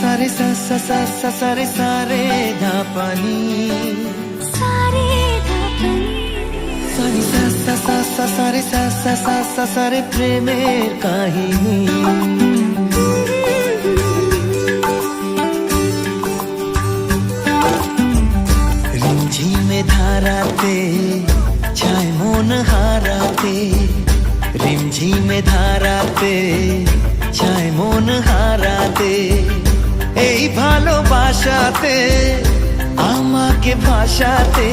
सारे सा सा सा सा सारे सारे धा पानी सारे धा पानी सारे सा सा सा सा सारे सा सा सा सा सारे प्रेमेर কাহিনী রিমঝিমে ধারাতে ছায় মন হারাতে রিমঝিমে ধারাতে ছায় মন হারাতে এই ভালোবাসাতে, আমাকে ভাসাতে।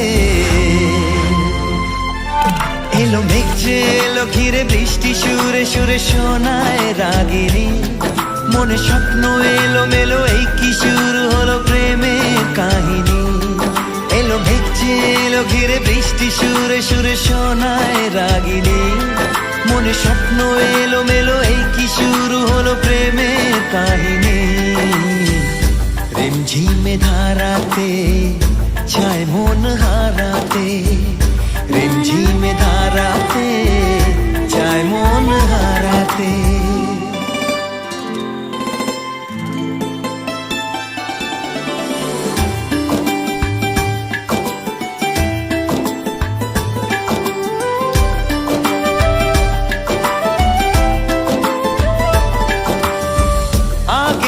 এলো মেঘ যে এলো ঘিরে বৃষ্টি, সুরে সুরে শোনায় রাগিনী। মনে স্বপ্ন এলো মেলো এই কি এলো ঘিরে বৃষ্টি সুরে সুরে শোনায় রাগিনী। মনে স্বপ্ন এলো মেলো এই কি শুরু হলো প্রেমের কাহিনী? রিমঝিমে ধারাতে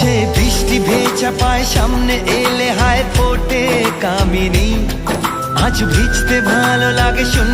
সে বৃষ্টি ভেজা পায় সামনে এলে হায় ফোটে কামিনী। আজ ভিজতে ভালো লাগে শুন